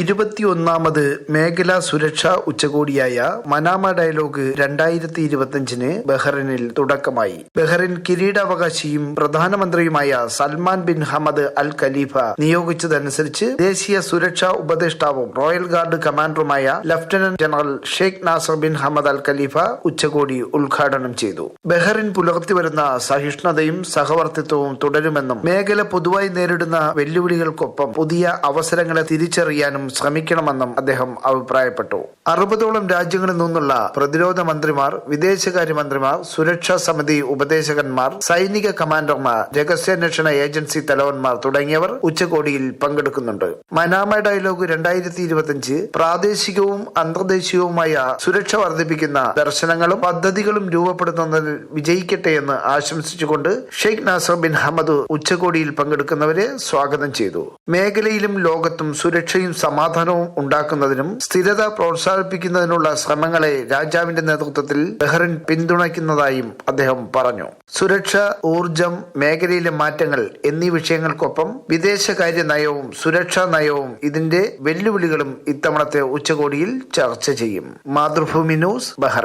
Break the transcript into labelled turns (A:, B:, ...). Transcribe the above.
A: ഇരുപത്തിയൊന്നാമത് മേഖലാ സുരക്ഷാ ഉച്ചകോടിയായ Manama dialogue രണ്ടായിരത്തി ഇരുപത്തിയഞ്ചിന് ബഹ്റിനിൽ തുടക്കമായി. ബഹ്റിൻ കിരീടാവകാശിയും പ്രധാനമന്ത്രിയുമായ Salman bin Hamad Al Khalifa നിയോഗിച്ചതനുസരിച്ച് ദേശീയ സുരക്ഷാ ഉപദേഷ്ടാവും royal guard കമാൻഡറുമായ lieutenant general Sheikh Nasser bin Hamad Al Khalifa ഉച്ചകോടി ഉദ്ഘാടനം ചെയ്തു. ബഹ്റിൻ പുലർത്തിവരുന്ന സഹിഷ്ണുതയും സഹവർത്തിത്വവും തുടരുമെന്നും മേഖല പൊതുവായി നേരിടുന്ന വെല്ലുവിളികൾക്കൊപ്പം പുതിയ അവസരങ്ങളെ തിരിച്ചറിയാനും ശ്രമിക്കണമെന്നും അദ്ദേഹം അഭിപ്രായപ്പെട്ടു. അറുപതോളം രാജ്യങ്ങളിൽ നിന്നുള്ള പ്രതിരോധ മന്ത്രിമാർ വിദേശകാര്യമന്ത്രിമാർ സുരക്ഷാ സമിതി ഉപദേശകന്മാർ സൈനിക കമാൻഡർമാർ രഹസ്യാന്വേഷണ ഏജൻസി തലവന്മാർ തുടങ്ങിയവർ ഉച്ചകോടിയിൽ പങ്കെടുക്കുന്നുണ്ട്. മനാമ ഡയലോഗ് രണ്ടായിരത്തി ഇരുപത്തിയഞ്ച് പ്രാദേശികവും അന്തർദേശീയവുമായ സുരക്ഷ വർദ്ധിപ്പിക്കുന്ന ദർശനങ്ങളും പദ്ധതികളും രൂപപ്പെടുത്തുന്നതിൽ വിജയിക്കട്ടെ എന്ന് ആശംസിച്ചുകൊണ്ട് ഷെയ്ഖ് നാസർ ബിൻ ഹമദ് ഉച്ചകോടിയിൽ പങ്കെടുക്കുന്നവരെ സ്വാഗതം ചെയ്തു. മേഖലയിലും ലോകത്തും സുരക്ഷയും സമാധാനവും ഉണ്ടാക്കുന്നതിനും സ്ഥിരത പ്രോത്സാഹിപ്പിക്കുന്നതിനുള്ള ശ്രമങ്ങളെ രാജാവിന്റെ നേതൃത്വത്തിൽ ബഹ്റിൻ പിന്തുണയ്ക്കുന്നതായും അദ്ദേഹം പറഞ്ഞു. സുരക്ഷ ഊർജം മേഖലയിലെ മാറ്റങ്ങൾ എന്നീ വിഷയങ്ങൾക്കൊപ്പം വിദേശകാര്യ നയവും സുരക്ഷാ നയവും ഇതിന്റെ വെല്ലുവിളികളും ഇത്തവണത്തെ ഉച്ചകോടിയിൽ ചർച്ച ചെയ്യും. Mathrubhumi news Bahrain.